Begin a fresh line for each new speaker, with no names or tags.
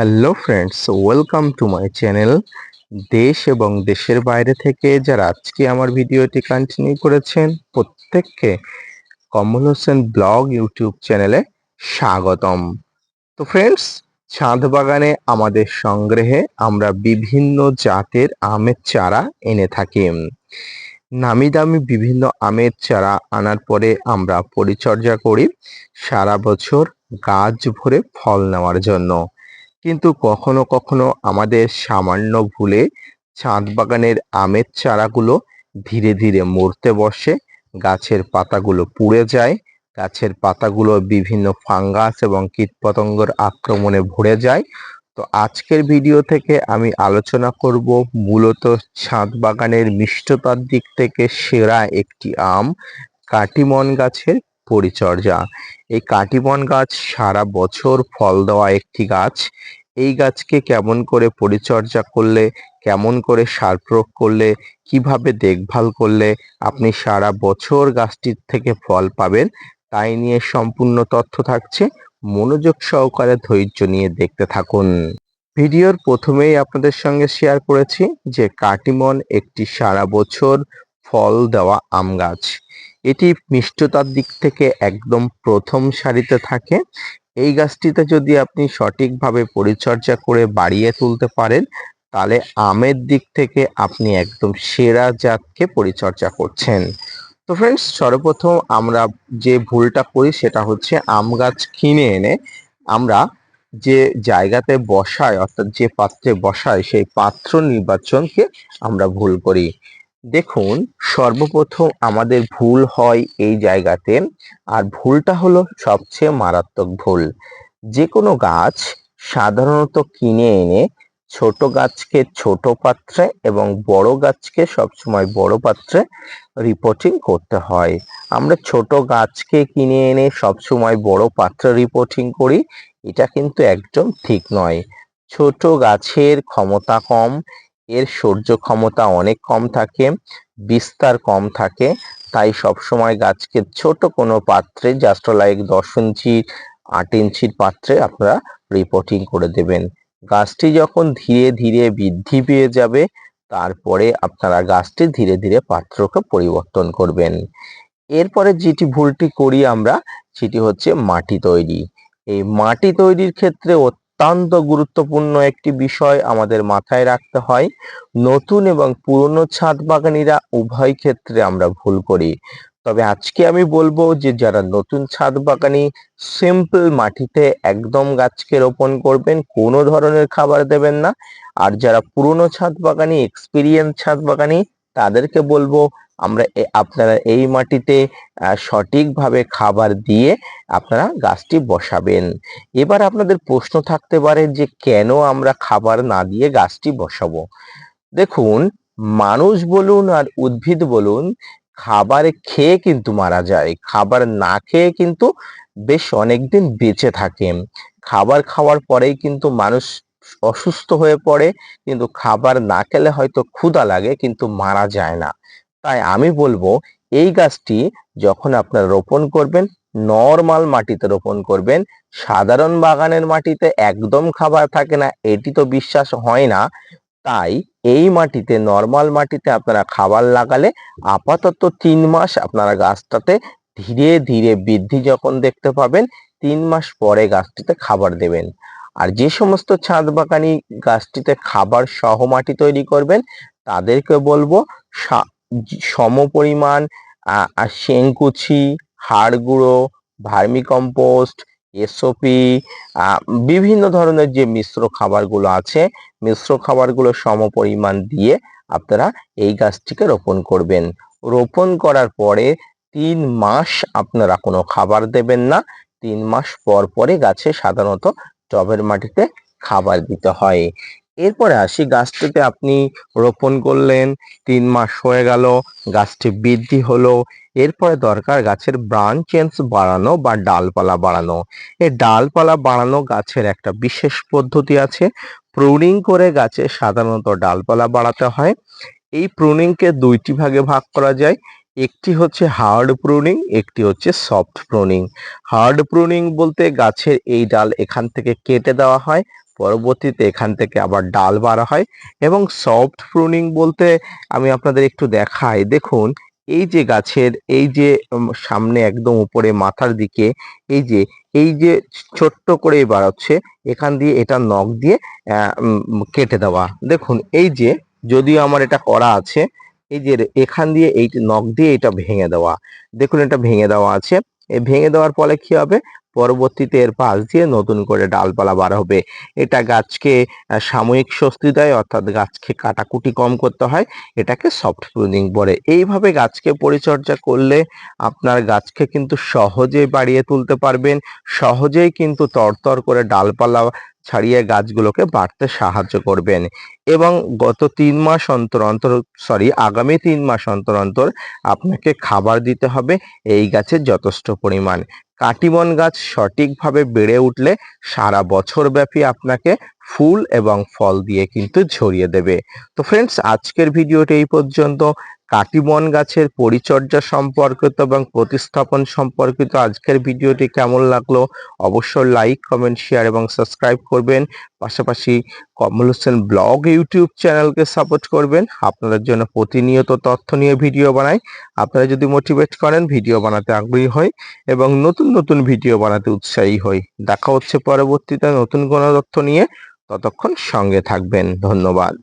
Hello friends welcome to my channel দেশ এবং দেশের বাইরে থেকে যারা আজকে আমার ভিডিওটি কন্টিনিউ করেছেন, প্রত্যেককে কমল হোসেন ব্লগ ইউটিউব চ্যানেলে স্বাগতম। তো ফ্রেন্ডস ছাদ বাগানে আমাদের সংগ্রহে আমরা বিভিন্ন জাতের আমের চারা এনে থাকি। নামি দামি বিভিন্ন আমের চারা আনার পরে আমরা পরিচর্যা করি সারা বছর গাছ ভরে ফল নেওয়ার জন্য। কিন্তু কখনো কখনো আমাদের সামান্য ভুলে ছাদ বাগানের আমের চারাগুলো ধীরে ধীরে মরতে বসে, গাছের পাতাগুলো পুড়ে যায়, গাছের পাতাগুলো বিভিন্ন ফাঙ্গাস এবং কীটপতঙ্গের আক্রমণে ভরে যায়। তো আজকের ভিডিও থেকে আমি আলোচনা করব মূলত ছাদ বাগানের মিষ্টতার দিক থেকে সেরা একটি আম, কাটিমন গাছের পরিচর্যা। এই কাটিমন গাছ সারা বছর ফল দেওয়া একটি গাছ। এই গাছকে কেমন করে পরিচর্যা করলে, কেমন করে সার প্রয়োগ করলে, কীভাবে দেখভাল করলে আপনি সারা বছর গাছটির থেকে ফল পাবেন, তাই নিয়ে সম্পূর্ণ তথ্য থাকছে। মনোযোগ সহকারে ধৈর্য নিয়ে দেখতে থাকুন। ভিডিওর প্রথমেই আপনাদের সঙ্গে শেয়ার করেছি যে কাটিমন একটি সারা বছর ফল দেওয়া আম গাছ। এটি মিষ্টতার দিক থেকে একদম প্রথম সারিতে থাকে। এই গাছটিতে যদি আপনি সঠিকভাবে পরিচর্যা করে বাড়িয়ে তুলতে পারেন, তাহলে আমের দিক থেকে আপনি একদম সেরা জাতকে পরিচর্যা করছেন। তো ফ্রেন্ডস সর্বপ্রথম আমরা যে ভুলটা করি সেটা হচ্ছে আম গাছ কিনে এনে আমরা যে জায়গাতে বসায়, অর্থাৎ যে পাত্রে বসায়, সেই পাত্র নির্বাচনকে আমরা ভুল করি। দেখুন, সর্বপ্রথম আমাদের ভুল হয় এই জায়গাতে, আর ভুলটা হলো সবচেয়ে মারাত্মক ভুল। যে কোনো গাছ সাধারণত কিনে এনে ছোট গাছকে ছোট পাত্রে এবং বড় গাছকে সবসময় বড় পাত্রে রিপোর্টিং করতে হয়। আমরা ছোট গাছকে কিনে এনে সবসময় বড় পাত্রে রিপোর্টিং করি, এটা কিন্তু একদম ঠিক নয়। ছোট গাছের ক্ষমতা কম এর সহ্য ক্ষমতা অনেক কম থাকে, বিস্তার কম থাকে, তাই সবসময় গাছকে ছোট কোনো পাত্রে জাস্ট লাইক দশ ইঞ্চি, আট ইঞ্চির পাত্রে আপনারা রিপোর্টিং করে দেবেন। গাছটি যখন ধীরে ধীরে বৃদ্ধি পেয়ে যাবে, তারপরে আপনারা গাছটি ধীরে ধীরে পাত্রকে পরিবর্তন করবেন। এরপরে যেটি ভুলটি করি আমরা, সেটি হচ্ছে মাটি তৈরি। এই মাটি তৈরির ক্ষেত্রে অত্যন্ত গুরুত্বপূর্ণ একটি বিষয় আমাদের মাথায় রাখতে হয়। নতুন এবং পুরনো ছাদ বাগানিরা উভয় ক্ষেত্রে আমরা ভুল করি। তবে আজকে আমি বলব যে, যারা নতুন ছাদ বাগানি সিম্পল মাটিতে একদম গাছকে রোপণ করবেন, কোনো ধরনের খাবার দেবেন না। আর যারা পুরনো ছাদ বাগানি এক্সপিরিয়েন্স ছাদ বাগানি তাদেরকে বলব, আমরা আপনারা এই মাটিতে সঠিকভাবে খাবার দিয়ে আপনারা গাছটি বসাবেন। এবার আপনাদের প্রশ্ন থাকতে পারে যে কেন আমরা খাবার না দিয়ে গাছটি বসাবো? দেখুন, মানুষ বলুন আর উদ্ভিদ বলুন, খাবার খেয়ে কিন্তু মারা যায়। খাবার না খেয়ে কিন্তু বেশ অনেকদিন বেঁচে থাকে খাবার খাওয়ার পরেই কিন্তু মানুষ অসুস্থ হয়ে পড়ে, কিন্তু খাবার না খেলে হয়তো ক্ষুধা লাগে, কিন্তু মারা যায় না। তাই আমি বলব, এই গাছটি যখন আপনারা রোপণ করবেন, নর্মাল মাটিতে রোপণ করবেন, সাধারণ বাগানের মাটিতে একদম খাবার থাকে না, এটি তো বিশ্বাস হয় না, তাই এই মাটিতে, নর্মাল মাটিতে আপনারা খাবার লাগালে আপাতত তিন মাস আপনারা গাছটাতে ধীরে ধীরে বৃদ্ধি যখন দেখতে পাবেন, তিন মাস পরে গাছটিতে খাবার দেবেন। আর যে সমস্ত ছাদ বাগানি গাছটিতে খাবার সহ মাটি তৈরি করবেন, তাদেরকে বলব সম পরিমাণ শেংকুচি হাড় গুঁড়ো, ভার্মিকম্পোস্ট, এসওপি বিভিন্ন ধরনের যে মিশ্র খাবারগুলো আছে, মিশ্র খাবারগুলো সম পরিমাণ দিয়ে আপনারা এই গাছটিকে রোপণ করবেন। রোপণ করার পরে তিন মাস আপনারা কোনো খাবার দেবেন না, তিন মাস পর পরে গাছে সাধারণত টবের মাটিতে খাবার দিতে হয়। এরপরে আসি, গাছটিতে আপনি রোপণ করলেন, তিন মাস হয়ে গেল, গাছটি বৃদ্ধি হলো। এরপরে দরকার গাছের ব্রাঞ্চেন্স বাড়ানো বা ডালপালা বাড়ানো। এই ডালপালা বাড়ানো গাছের একটা বিশেষ পদ্ধতি আছে। প্রুনিং করে গাছে সাধারণত ডালপালা বাড়াতে হয়। এই প্রুনিংকে দুইটি ভাগে ভাগ করা যায়। একটি হচ্ছে হার্ড প্রুনিং একটি হচ্ছে সফট প্রুনিং হার্ড প্রুনিং বলতে গাছের এই ডাল এখান থেকে কেটে দেওয়া হয়, পরবর্তীতে এখান থেকে আবার ডাল বাড়া হয় এবং সফট প্রুনিং বলতে আমি আপনাদের একটু দেখাই। দেখুন, এই যে গাছের, এই যে সামনে একদম উপরে মাথার দিকে, এই যে এই যে ছোট্ট করে বাড়াচ্ছে এখান দিয়ে এটা নখ দিয়ে কেটে দেওয়া। দেখুন, এই যে, যদিও আমার এটা করা আছে এই যে এখান দিয়ে এই নখ দিয়ে এটা ভেঙে দেওয়া। দেখুন এটা ভেঙে দেওয়া আছে। এই ভেঙে দেওয়ার ফলে কি হবে? পরবর্তীতে এর পাশ দিয়ে নতুন করে ডালপালা বার হবে। এটা গাছকে সাময়িক স্বস্তি দেয়, অর্থাৎ গাছকে কাটাকুটি কম করতে হয়, এটাকে সফট প্রুনিং বলে। এইভাবে গাছকে পরিচর্যা করলে আপনার গাছকে কিন্তু সহজেই বাড়িয়ে তুলতে পারবেন, সহজেই কিন্তু তরতর করে ডালপালা ছাড়িয়ে গাছগুলোকে বাড়তে সাহায্য করবেন। এবং গত তিন মাস অন্তর অন্তর সরি আগামী তিন মাস অন্তর অন্তর আপনাকে খাবার দিতে হবে। এই গাছের যথেষ্ট পরিমাণ। কাটিমন গাছ সঠিকভাবে বেড়ে উঠলে সারা বছর ব্যাপী আপনাকে ফুল এবং ফল দিয়ে কিন্তু ঝরিয়ে দেবে। তো ফ্রেন্ডস আজকের ভিডিওটি এই পর্যন্ত। কাটিমন গাছের পরিচর্যা সম্পর্কিত এবং প্রতিস্থাপন সম্পর্কিত আজকের ভিডিওটি কেমন লাগল অবশ্যই লাইক কমেন্ট শেয়ার এবং সাবস্ক্রাইব করবেন। পাশাপাশি কমল হোসেন ব্লগ, ইউটিউব চ্যানেলকে সাপোর্ট করবেন। আপনাদের জন্য প্রতিনিয়ত তথ্য নিয়ে ভিডিও বানাই। আপনারা যদি মোটিভেট করেন ভিডিও বানাতে আগ্রহী হই এবং নতুন নতুন ভিডিও বানাতে উৎসাহী হই। দেখা হচ্ছে পরবর্তীতে নতুন কোনো তথ্য নিয়ে। ততক্ষণ সঙ্গে থাকবেন। ধন্যবাদ।